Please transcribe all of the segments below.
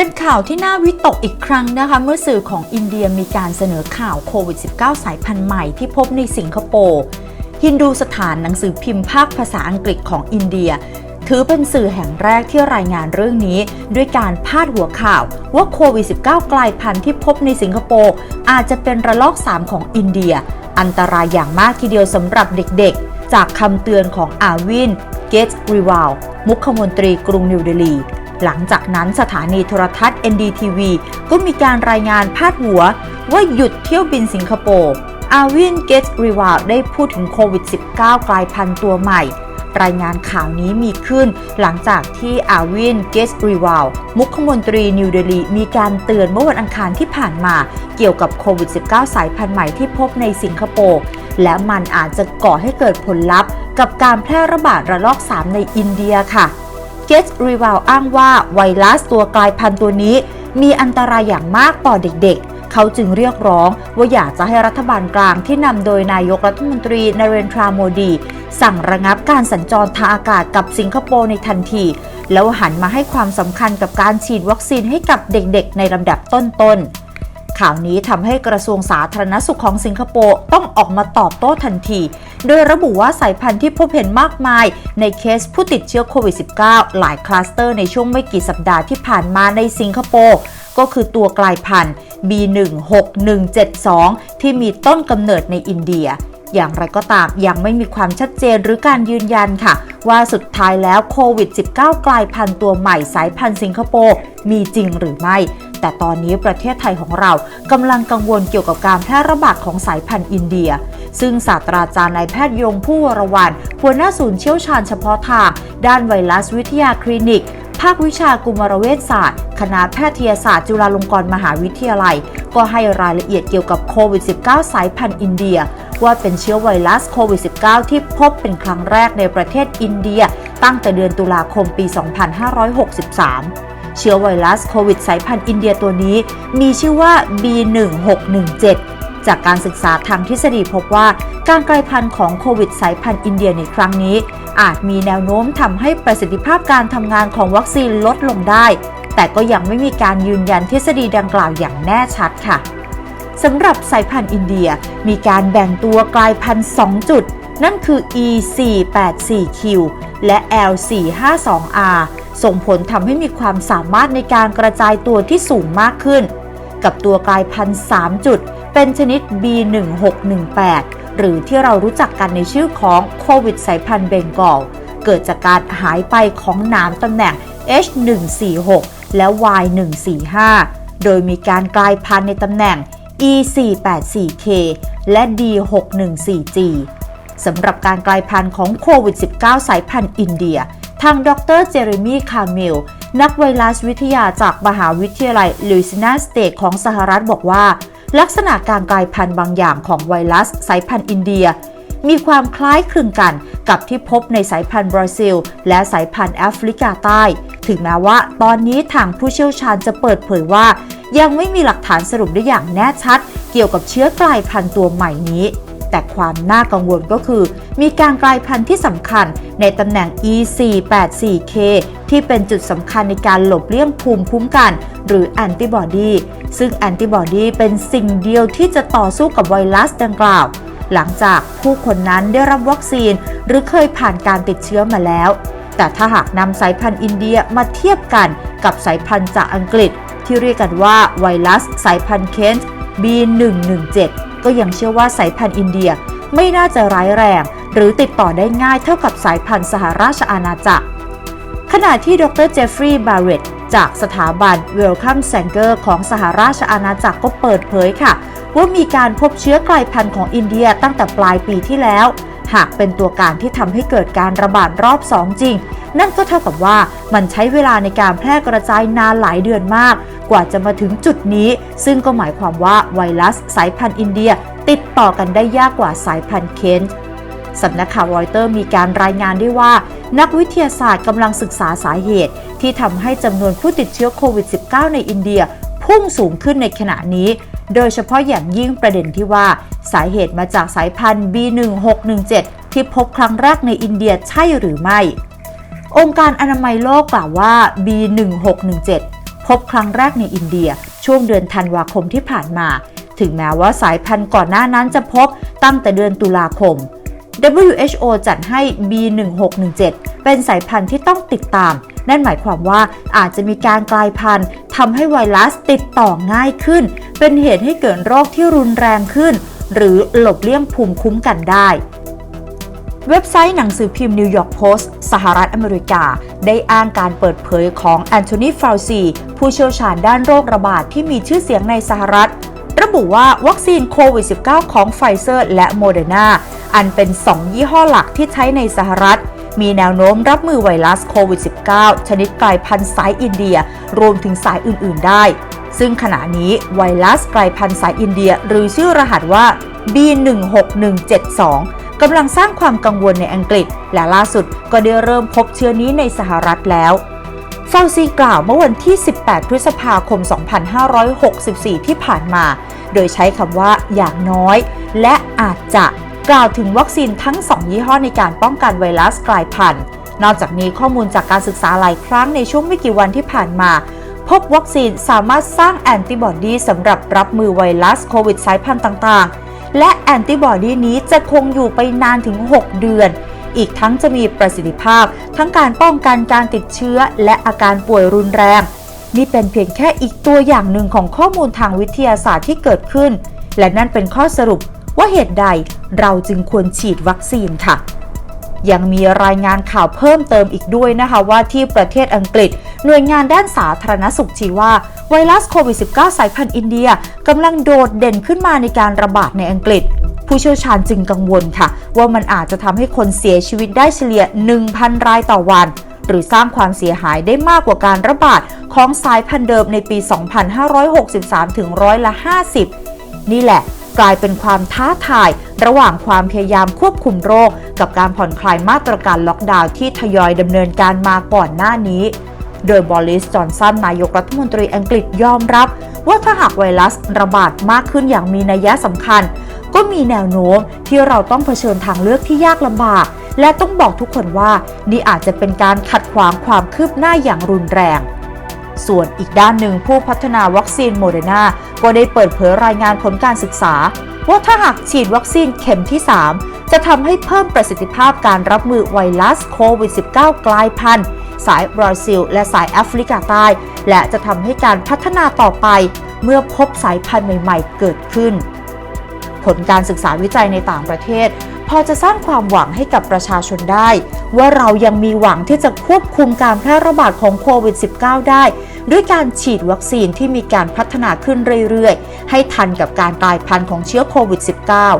เป็นข่าวที่น่าวิตกอีกครั้งนะคะเมื่อสื่อของอินเดียมีการเสนอข่าวโควิด -19 สายพันธุ์ใหม่ที่พบในสิงคโปร์ฮินดูสถานหนังสือพิมพ์ภาคภาษาอังกฤษของอินเดีย ถือเป็นสื่อแห่งแรกที่รายงานเรื่องนี้ ด้วยการพาดหัวข่าวว่าโควิด -19 กลายพันธุ์ที่พบในสิงคโปร์อาจจะเป็นระลอก 3 ของอินเดีย อันตรายอย่างมากทีเดียวสำหรับเด็กๆ จากคำเตือนของอาวินเกตรีวาลมุขมนตรีกรุงนิวเดลี หลังจากนั้นสถานีโทรทัศน์ NDTV ก็มีการรายงานพาดหัว ว่าหยุดเที่ยวบินสิงคโปร์อาวินเกตรีวาลได้พูดถึงโควิด -19 กลายพันธุ์ตัวใหม่ รายงานข่าวนี้มีขึ้น หลังจากที่อาวินเกสรีวาลมุขมนตรีนิวเดลีมีการเตือนเมื่อวันอังคารที่ผ่านมา เกี่ยวกับโควิด -19 สายพันธุ์ใหม่ที่พบในสิงคโปร์และมันอาจจะก่อให้เกิดผลลัพธ์ กับการแพร่ระบาดระลอก 3 ในอินเดียค่ะ เกสรีวาลอ้างว่าไวรัสตัวกลายพันธุ์ตัวนี้ มีอันตรายอย่างมากต่อเด็กๆ เขาจึงเรียกร้องว่าอยากจะให้รัฐบาลกลางที่นำโดยนายกรัฐมนตรีนเรนทราโมดี สั่งระงับการสัญจรทางอากาศกับสิงคโปร์ในทันที แล้วหันมาให้ความสำคัญกับการฉีดวัคซีนให้กับเด็กๆ ในลำดับต้นๆ ข่าวนี้ทำให้กระทรวงสาธารณสุขของสิงคโปร์ต้องออกมาตอบโต้ทันที โดยระบุว่าสายพันธุ์ที่พบเห็นมากมาย ในเคสผู้ติดเชื้อโควิด -19 หลายคลัสเตอร์ในช่วงไม่กี่สัปดาห์ที่ผ่านมาในสิงคโปร์ก็คือตัวกลายพันธุ์ B16172 ที่มีต้นกำเนิดในอินเดีย อย่างไรก็ตามยังไม่มีความชัดเจนหรือการยืนยันค่ะ ว่าสุดท้ายแล้วโควิด -19 กลายพันธุ์ตัวใหม่สายพันธุ์สิงคโปร์มีจริงหรือไม่ แต่ตอนนี้ประเทศไทยของเรากำลังกังวลเกี่ยวกับการแพร่ระบาดของสายพันธุ์อินเดีย ซึ่งศาสตราจารย์นายแพทย์ยงผู้วรวันหัวหน้าศูนย์เชี่ยวชาญเฉพาะทาง ด้านไวรัสวิทยาคลินิก ภาควิชากุมารเวชศาสตร์ คณะแพทยศาสตร์จุฬาลงกรณ์มหาวิทยาลัย ก็ให้รายละเอียดเกี่ยวกับโควิด -19 สายพันธุ์อินเดีย ว่าเป็นเชื้อไวรัสโควิด -19 ที่พบเป็นครั้งแรกในประเทศอินเดีย ตั้งแต่เดือนตุลาคมปี 2563 เชื้อไวรัสโควิดสายพันธุ์อินเดียตัวนี้ มีชื่อว่า B1617 จากการศึกษาทางทฤษฎีพบว่าการกลายพันธุ์ของโควิดสายพันธุ์อินเดียในครั้งนี้ อาจมีแนวโน้มทำให้ประสิทธิภาพการทำงานของวัคซีนลดลงได้ แต่ก็ยังไม่มีการยืนยันทฤษฎีดังกล่าวอย่างแน่ชัดค่ะสำหรับสายพันธุ์อินเดียมีการแบ่งตัวกลายพันธุ์ 2 จุด นั่นคือ E484Q และ L452R ส่งผลทำให้มีความสามารถในการกระจายตัวที่สูงมากขึ้น กับตัวกลายพันธุ์3จุด เป็นชนิด B1618 หรือที่เรารู้จักกันในชื่อของโควิดสายพันธุ์เบงกอล เกิดจากการหายไปของหนามตำแหน่ง H146 และ Y145 โดยมีการกลายพันธุ์ในตำแหน่ง E484K และ D614G สำหรับการกลายพันธุ์ของโควิด -19 สายพันธุ์อินเดีย ทางดรเจเรมีคาร์เมล นักไวรัสวิทยาจากมหาวิทยาลัยลุยซินาสเตทของสหรัฐบอกว่า ลักษณะการกลายพันธุ์บางอย่างของไวรัสสายพันธุ์อินเดีย มีความคล้ายคลึงกันกับที่พบในสายพันธุ์บราซิล และสายพันธุ์แอฟริกาใต้ ถึงแม้ว่าตอนนี้ทางผู้เชี่ยวชาญจะเปิดเผยว่า ยังไม่มีหลักฐานสรุปได้อย่างแน่ชัด เกี่ยวกับเชื้อกลายพันธุ์ตัวใหม่นี้ แต่ความน่ากังวลก็คือ มีการกลายพันธุ์ที่สำคัญในตำแหน่ง E484K ที่เป็นจุดสำคัญในการหลบเลี่ยงภูมิคุ้มกัน หรือแอนติบอดี ซึ่งแอนติบอดีเป็นสิ่งเดียวที่จะต่อสู้กับไวรัสดังกล่าว หลังจากผู้คนนั้นได้รับวัคซีน หรือเคยผ่านการติดเชื้อมาแล้ว แต่ถ้าหากนำสายพันธุ์อินเดียมาเทียบกันกับสายพันธุ์จากอังกฤษ ที่เรียกกันว่าไวรัสสายพันธุ์เคนต์ B117 ก็ยังเชื่อว่าสายพันธุ์อินเดียไม่น่าจะร้ายแรง หรือติดต่อได้ง่ายเท่ากับสายพันธุ์สหราชอาณาจักร ขณะที่ดรเจฟฟรีย์บาร์เรตจากสถาบัน Wellcome Sanger ของสหราชอาณาจักรก็เปิดเผยค่ะ ว่ามีการพบเชื้อกลายพันธุ์ของอินเดียตั้งแต่ปลายปีที่แล้ว หากเป็นตัวการที่ทำให้เกิดการระบาดรอบ 2 จริง นั่นก็เท่ากับว่ามันใช้เวลาในการแพร่กระจายนานหลายเดือนมาก กว่าจะมาถึงจุดนี้ ซึ่งก็หมายความว่าไวรัสสายพันธุ์อินเดีย ติดต่อกันได้ยากกว่าสายพันธุ์เคนต์สำนักข่าวรอยเตอร์มีการรายงานด้วยว่า นักวิทยาศาสตร์กำลังศึกษาสาเหตุ ที่ทำให้จำนวนผู้ติดเชื้อโควิด -19 ในอินเดีย พุ่งสูงขึ้นในขณะนี้ โดยเฉพาะอย่างยิ่งประเด็นที่ว่า สาเหตุมาจากสายพันธุ์ B1617 ที่พบครั้งแรกในอินเดียใช่หรือไม่ องค์การอนามัยโลกกล่าวว่า B1617 พบครั้งแรกในอินเดียช่วงเดือนธันวาคมที่ผ่านมา ถึงแม้ว่าสายพันธุ์ก่อนหน้านั้นจะพบตั้งแต่เดือนตุลาคม WHO จัดให้ B1617 เป็นสายพันธุ์ที่ต้องติดตาม นั่นหมายความว่าอาจจะมีการกลายพันธุ์ทำให้ไวรัสติดต่อง่ายขึ้น เป็นเหตุให้เกิดโรคที่รุนแรงขึ้น หรือหลบเลี่ยงภูมิคุ้มกันได้เว็บไซต์หนังสือพิมพ์นิวยอร์กโพสต์สหรัฐอเมริกา ได้อ้างการเปิดเผยของแอนโทนีฟาวซีผู้เชี่ยวชาญด้านโรคระบาดที่มีชื่อเสียงในสหรัฐ ระบุว่าวัคซีนโควิด -19 ของไฟเซอร์และโมเดอร์นาอันเป็น 2 ยี่ห้อหลักที่ใช้ในสหรัฐ มีแนวโน้มรับมือไวรัสโควิด -19 ชนิดกลายพันธุ์สายอินเดีย รวมถึงสายอื่น ๆ ได้ ซึ่งขณะนี้ไวรัสกลายพันธุ์สายอินเดีย หรือชื่อรหัสว่า B16172 กำลังสร้างความกังวลในอังกฤษ และล่าสุดก็ได้เริ่มพบเชื้อนี้ในสหรัฐแล้วฟาวซีกล่าวเมื่อวันที่ 18 พฤษภาคม 2564 ที่ผ่านมา โดยใช้คำว่าอย่างน้อย และอาจจะ กล่าวถึงวัคซีนทั้ง 2 ยี่ห้อในการป้องกันไวรัสกลายพันธุ์ นอกจากนี้ข้อมูลจากการศึกษาหลายครั้งในช่วงไม่กี่วันที่ผ่านมา พบวัคซีนสามารถสร้างแอนติบอดีสำหรับรับมือไวรัสโควิดสายพันธุ์ต่างๆ และแอนติบอดีนี้จะคงอยู่ไปนานถึง 6 เดือน อีกทั้งจะมีประสิทธิภาพ ทั้งการป้องกันการติดเชื้อ และอาการป่วยรุนแรง นี่เป็นเพียงแค่อีกตัวอย่างหนึ่งของข้อมูลทางวิทยาศาสตร์ที่เกิดขึ้น และนั่นเป็นข้อสรุป ว่าเหตุใดเราจึงควรฉีดวัคซีนค่ะ ยังมีรายงานข่าวเพิ่มเติมอีกด้วยนะคะว่าที่ประเทศอังกฤษ หน่วยงานด้านสาธารณสุขชี้ว่าไวรัสโควิด -19 สายพันธุ์อินเดียกำลังโดดเด่นขึ้นมาในการระบาดในอังกฤษ ผู้เชี่ยวชาญจึงกังวลค่ะ ว่ามันอาจจะทำให้คนเสียชีวิตได้เฉลี่ย 1,000 รายต่อวัน หรือสร้างความเสียหายได้มากกว่าการระบาดของสายพันธุ์เดิมในปี 2563 ถึงร้อยละ 50 นี่แหละ กลายเป็นความท้าทาย ระหว่างความพยายามควบคุมโรค กับการผ่อนคลายมาตรการล็อกดาวน์ที่ทยอยดำเนินการมาก่อนหน้านี้ โดยบอริสจอนสันนายกรัฐมนตรีอังกฤษยอมรับ ว่าถ้าหากไวรัสระบาดมากขึ้นอย่างมีนัยสำคัญ ก็มีแนวโน้มที่เราต้องเผชิญทางเลือกที่ยากลำบาก และต้องบอกทุกคนว่านี่อาจจะเป็นการขัดขวางความคืบหน้าอย่างรุนแรง ส่วนอีกด้านหนึ่งผู้พัฒนาวัคซีนโมเดอร์นาก็ได้เปิดเผยรายงานผลการศึกษา ว่าถ้าหากฉีดวัคซีนเข็มที่ 3 จะทำให้เพิ่มประสิทธิภาพการรับมือไวรัสโควิด -19 กลายพันธุ์สายบราซิล และสายแอฟริกาใต้ และจะทำให้การพัฒนาต่อไป เมื่อพบสายพันธุ์ใหม่ ๆ เกิดขึ้น ผลการศึกษาวิจัยในต่างประเทศ พอจะสร้างความหวังให้กับประชาชนได้ ว่าเรายังมีหวังที่จะควบคุมการแพร่ระบาดของโควิด -19 ได้ ด้วยการฉีดวัคซีนที่มีการพัฒนาขึ้นเรื่อยๆ ให้ทันกับการกลายพันธุ์ของเชื้อโควิด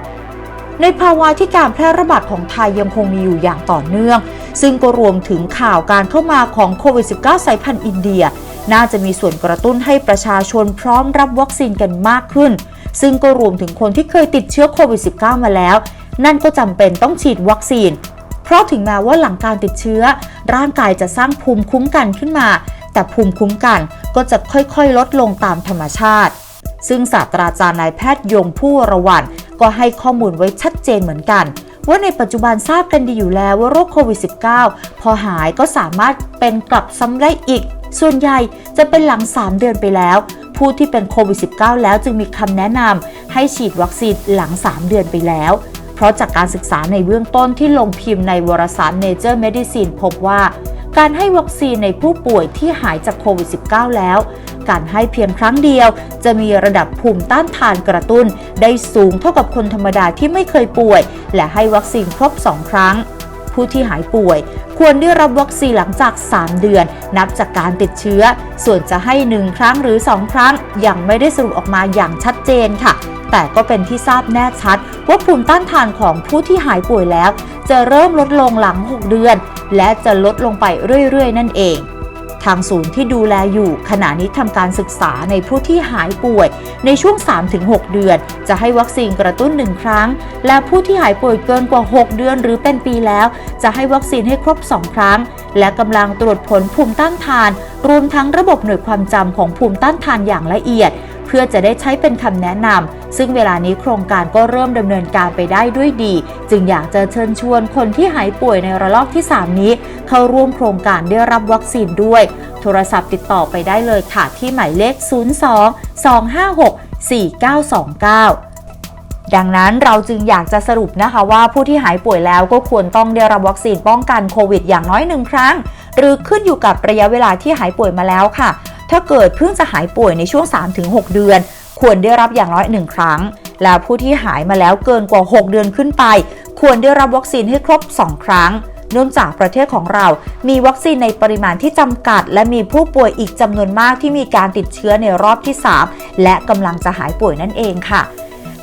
-19 ในภาวะที่การแพร่ระบาดของไทยยังคงมีอยู่อย่างต่อเนื่อง ซึ่งก็รวมถึงข่าวการเข้ามาของโควิด -19 สายพันธุ์อินเดีย น่าจะมีส่วนกระตุ้นให้ประชาชนพร้อมรับวัคซีนกันมากขึ้น ซึ่งก็รวมถึงคนที่เคยติดเชื้อโควิด -19 มาแล้ว นั่นก็จำเป็นต้องฉีดวัคซีน เพราะถึงแม้ว่าหลังการติดเชื้อ ร่างกายจะสร้างภูมิคุ้มกันขึ้นมา แต่ภูมิคุ้มกันก็จะค่อยๆ ลดลงตามธรรมชาติ ซึ่งศาสตราจารย์นายแพทย์ยงผู้ระวันก็ให้ข้อมูลไว้ชัดเจนเหมือนกันว่าในปัจจุบันทราบกันดีอยู่แล้วว่าโรคโควิด -19 พอหายก็สามารถเป็นกลับซ้ำได้อีก ส่วนใหญ่จะเป็นหลัง 3 เดือนไปแล้ว ผู้ที่เป็นโควิด -19 แล้วจึงมีคำแนะนำให้ฉีดวัคซีนหลัง 3 เดือนไปแล้ว เพราะจากการศึกษาในเบื้องต้นที่ลงพิมพ์ในวารสาร Nature Medicine พบว่าการให้วัคซีนในผู้ป่วยที่หายจากโควิด -19 แล้ว การให้เพียงครั้งเดียว จะมีระดับภูมิต้านทานกระตุ้น ได้สูงเท่ากับคนธรรมดาที่ไม่เคยป่วย และให้วัคซีนครบ 2 ครั้ง ผู้ที่หายป่วย ควรได้รับวัคซีนหลังจาก 3 เดือน นับจากการติดเชื้อ ส่วนจะให้ 1 ครั้งหรือ 2 ครั้ง ยังไม่ได้สรุปออกมาอย่างชัดเจนค่ะ แต่ก็เป็นที่ทราบแน่ชัด ว่าภูมิต้านทานของผู้ที่หายป่วยแล้ว จะเริ่มลดลงหลัง 6 เดือน และจะลดลงไปเรื่อย ๆ นั่นเอง ทางศูนย์ที่ดูแลอยู่ขณะนี้ทำการศึกษาในผู้ที่หายป่วย ในช่วง 3-6 เดือน จะให้วัคซีนกระตุ้น 1 ครั้ง และผู้ที่หายป่วยเกินกว่า 6 เดือนหรือเป็นปีแล้ว จะให้วัคซีนให้ครบ 2 ครั้ง และกำลังตรวจผลภูมิต้านทาน รวมทั้งระบบหน่วยความจำของภูมิต้านทานอย่างละเอียด เพื่อจะได้ใช้เป็นคำแนะนำซึ่งเวลานี้โครงการก็เริ่มดำเนินการไปได้ด้วยดี จึงอยากจะเชิญชวนคนที่หายป่วยในระลอกที่ 3 นี้ เข้าร่วมโครงการได้รับวัคซีนด้วย โทรศัพท์ติดต่อไปได้เลยค่ะที่หมายเลข 02 256 4929ดังนั้นเราจึงอยากจะสรุปนะคะว่าผู้ที่หายป่วยแล้วก็ควรต้องได้รับวัคซีนป้องกันโควิดอย่างน้อยหนึ่งครั้ง หรือขึ้นอยู่กับระยะเวลาที่หายป่วยมาแล้วค่ะ ถ้าเกิดเพิ่งจะหายป่วยในช่วง 3-6 เดือน ควรได้รับอย่างน้อยหนึ่งครั้ง และผู้ที่หายมาแล้วเกินกว่า 6 เดือนขึ้นไป ควรได้รับวัคซีนให้ครบ 2 ครั้งเนื่องจากประเทศของเรา มีวัคซีนในปริมาณที่จำกัด และมีผู้ป่วยอีกจำนวนมากที่มีการติดเชื้อในรอบที่ 3 และกำลังจะหายป่วยนั่นเองค่ะ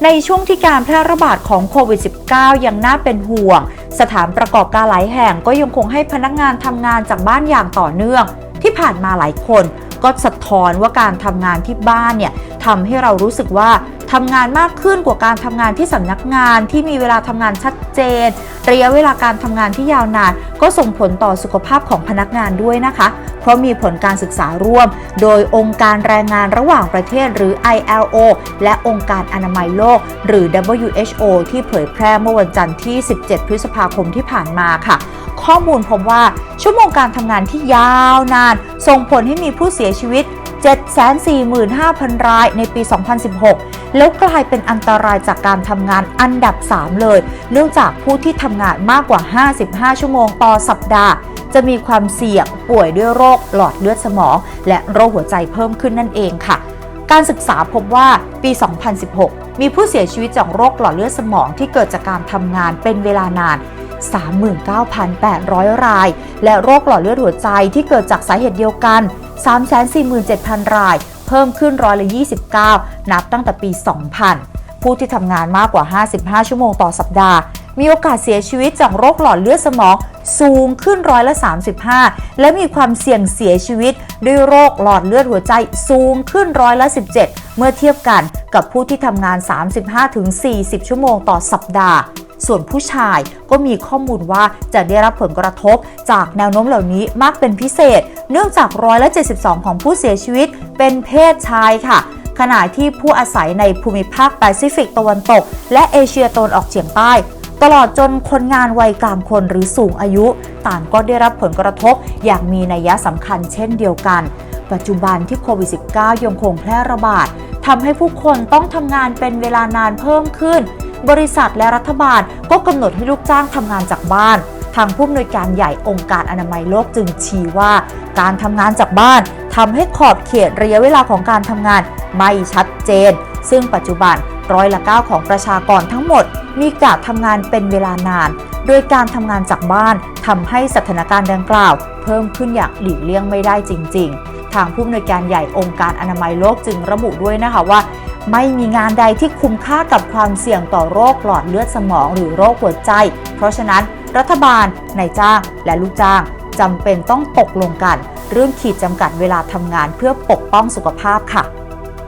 ในช่วงที่การแพร่ระบาดของโควิด -19 ยังน่าเป็นห่วง สถานประกอบการหลายแห่งก็ยังคงให้พนักงานทำงานจากบ้านอย่างต่อเนื่อง ที่ผ่านมาหลายคน ก็สะท้อนว่าการทำงานที่บ้านเนี่ยทำให้เรารู้สึกว่า ทำงานมากขึ้นกว่าการทำงานที่สำนักงานที่มีเวลาทำงานชัดเจน ระยะเวลาการทำงานที่ยาวนาน ก็ส่งผลต่อสุขภาพของพนักงานด้วยนะคะ เพราะมีผลการศึกษาร่วม โดยองค์การแรงงานระหว่างประเทศหรือ ILO และองค์การอนามัยโลก หรือ WHO ที่เผยแพร่เมื่อวันจันทร์ที่ 17 พฤษภาคมที่ผ่านมาค่ะข้อมูลพบว่าชั่วโมงการทำงานที่ยาวนาน ส่งผลให้มีผู้เสียชีวิต 745,000 รายในปี 2016 แล้วกลายเป็นอันตรายจากการทำงานอันดับ 3 เลย เนื่องจากผู้ที่ทำงานมากกว่า 55 ชั่วโมงต่อสัปดาห์ จะมีความเสี่ยงป่วยด้วยโรคหลอดเลือดสมอง และโรคหัวใจเพิ่มขึ้นนั่นเองค่ะการศึกษาพบว่าปี 2016 มีผู้เสียชีวิตจากโรคหลอดเลือดสมองที่เกิดจากการทำงานเป็นเวลานาน 39,800 ราย และโรคหลอดเลือดหัวใจที่เกิดจากสาเหตุเดียวกัน 347,000 ราย เพิ่มขึ้นร้อยละ 29 นับตั้งแต่ปี 2000 ผู้ที่ทำงานมากกว่า 55 ชั่วโมงต่อสัปดาห์ มีโอกาสเสียชีวิตจากโรคหลอดเลือดสมองสูงขึ้นร้อยละ 35 และมีความเสี่ยงเสียชีวิต ด้วยโรคหลอดเลือดหัวใจสูงขึ้นร้อยละ 17 เมื่อเทียบกันกับผู้ที่ทำงาน 35-40 ชั่วโมงต่อสัปดาห์ ส่วนผู้ชายก็มีข้อมูลว่าจะได้รับผลกระทบจากแนวโน้มเหล่านี้มากเป็นพิเศษ เนื่องจากร้อยละ72 ของผู้เสียชีวิตเป็นเพศชายค่ะขณะที่ผู้อาศัยในภูมิภาคแปซิฟิกตะวันตก และเอเชียตะวันออกเฉียงใต้ ตลอดจนคนงานวัยกลางคนหรือสูงอายุ ต่างก็ได้รับผลกระทบอย่างมีนัยสำคัญเช่นเดียวกัน ปัจจุบันที่โควิด -19 ยังคงแพร่ระบาดทำให้ผู้คนต้องทำงานเป็นเวลานานเพิ่มขึ้น บริษัทและรัฐบาลก็กำหนดให้ลูกจ้างทำงานจากบ้าน ทางผู้อำนวยการใหญ่องค์การอนามัยโลกจึงชี้ว่า การทำงานจากบ้านทำให้ขอบเขตระยะเวลาของการทำงานไม่ชัดเจน ซึ่งปัจจุบันร้อยละ9ของประชากรทั้งหมด มีการทำงานเป็นเวลานาน โดยการทำงานจากบ้านทำให้สถานการณ์ดังกล่าว เพิ่มขึ้นอย่างหลีกเลี่ยงไม่ได้จริง ๆ ทางผู้อำนวยการใหญ่องค์การอนามัยโลกจึงระบุด้วยนะคะว่า ไม่มีงานใดที่คุ้มค่ากับความเสี่ยงต่อโรคหลอดเลือดสมองหรือโรคหัวใจ เพราะฉะนั้นรัฐบาลนายจ้าง และลูกจ้างจำเป็นต้องตกลงกัน เรื่องขีดจำกัดเวลาทำงานเพื่อปกป้องสุขภาพค่ะ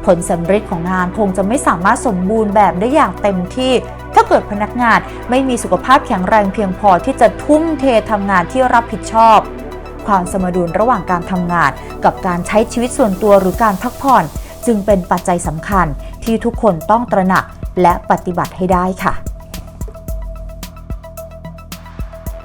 ผลสำเร็จของงานคงจะไม่สามารถสมบูรณ์แบบได้อย่างเต็มที่ ถ้าเกิดพนักงานไม่มีสุขภาพแข็งแรงเพียงพอที่จะทุ่มเททำงานที่รับผิดชอบ ความสมดุลระหว่างการทำงาน กับการใช้ชีวิตส่วนตัวหรือการพักผ่อน จึงเป็นปัจจัยสำคัญที่ทุกคนต้องตระหนักและปฏิบัติให้ได้ค่ะ